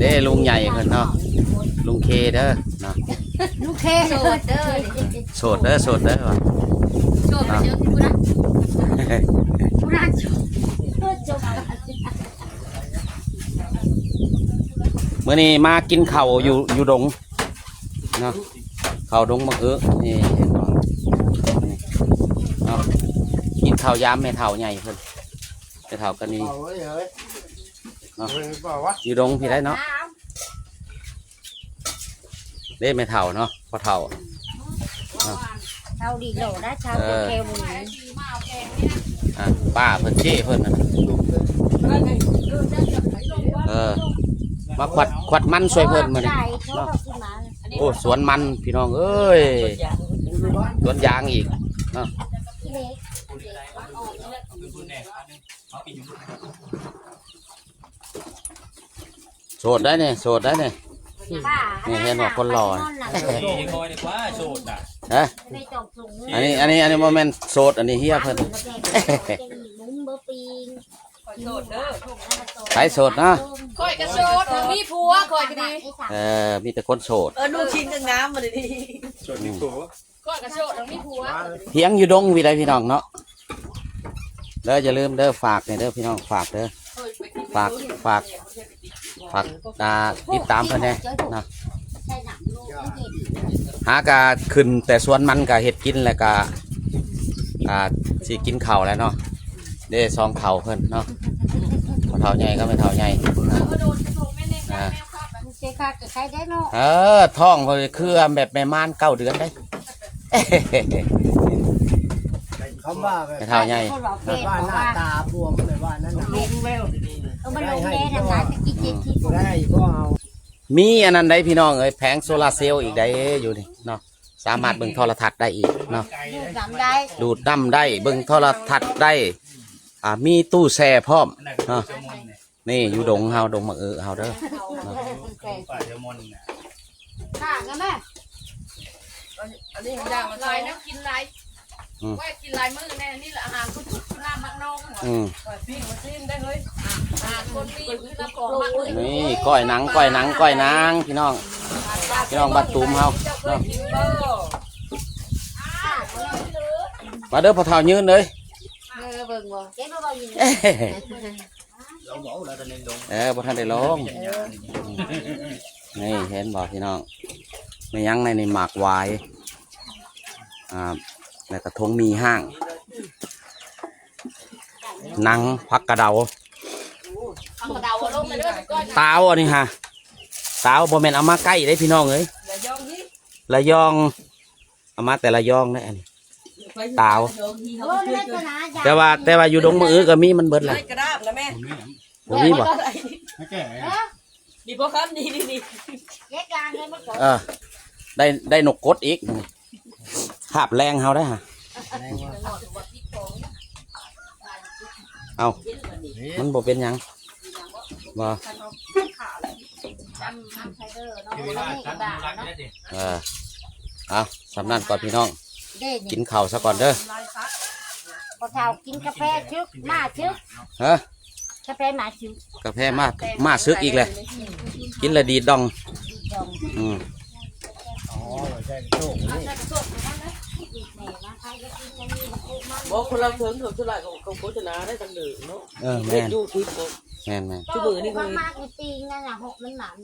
เด้ลุงใหญ่เพิ่นเนาะลุงเคเด้อเนาะลูกเคโสดเด้อโสดเด้อโสดเด้อว่ะโสดไปเจอที่กูนะผู้นั้นจบจบมื้อนี้มากินเข้าอยู่อยู่ดงเนาะเข้าดงบักเอื้อนี่เห็นบ่เนาะกินเข้ายามแม่เฒ่าใหญ่เพิ่นแม่เฒ่ากันนี่ เอาเฮ้ยเฮ้ยเนาะเฮ้ยเปล่าวะอยู่ดงพี่ได้เนาะเด้แม่เฒ่าเนาะพ่อเฒ่าเท่าดีโหลได้เท่าเคลมึงอะป้าเพิ่นเจ้เพิ่นน่ะเออมาขวัดขวัดมันช่วยเพิ่นมาดิได้เขาขึ้นมาโอ้สวนมันพี่น้องเอ้ยสวนยางอีกที่เล็ก โสดได้เนี่ยโสดได้เนี่ย ป้านี่เห็นว่าคนหล่อโดยคอยดีกว่าโสดอะฮะไม่จบสูงอันนี้อันนี้อันนี้โมเมนต์โสดอันนี้เฮียเพิ่น มุ้งเบอร์ปีนโสดเด้อใครโสดนะ คอยกระโสดถึงมีผัวคอยก็ดีเออมีแต่คนโสด เออดูชิ้นกับน้ำมาเลยดิโสดดีกว่าคอยกระโสดถึงมีผัวเพียงอยู่ดงวิไลพี่น้องเนาะเด้ออย่าลืมเด้อฝากเนี่ยเด้อพี่น้องฝากเด้อฝากฝาก ฝากอ่าติดตามเพิ่นแน่เนาะใช่หนังลูกไม่เห็นหากาขึ้นแต่สวนมันกะเห็ดกินแล้วก็อ่าสิกินข้าวแล้วเนาะเด้ซองข้าวเพิ่นเนาะบ่เท่าใหญ่ก็ไม่เท่าใหญ่โดนกระโสดแม่เน่งแม่ครับเจ๊ค่ะจะใช้ได้เนาะเออท้องเพิ่นคือแบบแม่ม่านเก้าเดือนได้ คำว่าแบบไม่เท่าใหญ่เขาหลอกเกแบบณฑ์ว่าบอกหน้าว่าตาบวมเลยว่านั่นน่ะ ลุงแววดิ เออมันลงแดงนะจะกินเจ็ดที่ผมได้ก็เอามีอันนั้นได้พี่น้องเอ้ยแผงโซลาร์เซลล์อีกได้อยู่นี่เนาะสามารถเบิ่งโทรทัศน์ได้อีกเนาะดูจำได้ดูดน้ำได้เบิ่งโทรทัศน์ได้อ่ามีตู้แช่พร้อมนั่นคือเจ้ามนเนี่ยนี่อยู่ดงเฮาดงมะเออเฮาเด้อป่าเจ้ามนเนี่ยค่ะงั้นแม่อันนี้กิมันนยากลามันยใช่นะนะกินลาย ว่ากินลายมือแน่นี่แหละอาหารคุณคุณน้ำมักน้องอืมปิ้งมาจิ้มได้เลยอาหารคนมีคือน้ำของมักเลยนี่ก้อยหนังก้อยหนังก้อยหนังพี่น้องพี่น้องบัดตูมเฮาเนาะกินเบอร์มาเด้อพอเท่ายืนเลยเออเบิ่งบ่เจ๊บ่บ่ยินเอ้ยเราบอกแล้วตอนนี้ลงเออพอท่านได้ลงนี่เห็นบอกพี่น้องไม่ยั้งในนี่หมากวายอ่า แล้วก็ทงมีห้างหนังพักกระเดาเอากระเดาลงไปด้วยก้อนตาวอันนี้ฮะตาวบ่แม่นเอามาใกล้ได้พี่น้องเอ้ยอย่ายองที่ระยองเอามาแต่ละยองได้อันนี้ตาวโอ้ไม่ได้ตัวนะแต่ว่าแต่ว่าอยู่ดงมืออื้อก็มีมันเบิดแหละไม่กระด้างนะแม่บ่มีบ่ไม่แก่ดีพอครับดีดีดีแยกกลางเลยมันก็เออได้ได้นกกดอีก ขาบแรงเฮาได้ฮะแรงว่าเอามันบ่เป็นหยังบ่จำทำไซเดอร์เนาะคือไม่ว่าได้กตั้ระงดาษรักเนาะได้ดิเออเอาสำนันก่อนพี่น้องเด่นกินข้าวซะก่อนเด้อพอเท่ากินกาแฟชึกมาชึกฮะกาแฟมาชึกกาแฟมามาซึกอีกเลยกินและดีดดองดองอืมอ๋อไม่ใช่โชค นี่แม่มาใครก็กินอย่างนี้มันพูดมันบอกคนเราถึงถึงเท่าไหร่ของของโฆษณาได้ตั้งหนึ่งเนาะเออเล่แม่นนยูทูบแม่นแม่นชั่วโมงนี่มัเขานมากในตีนนั่นน่ะหกมันหมัน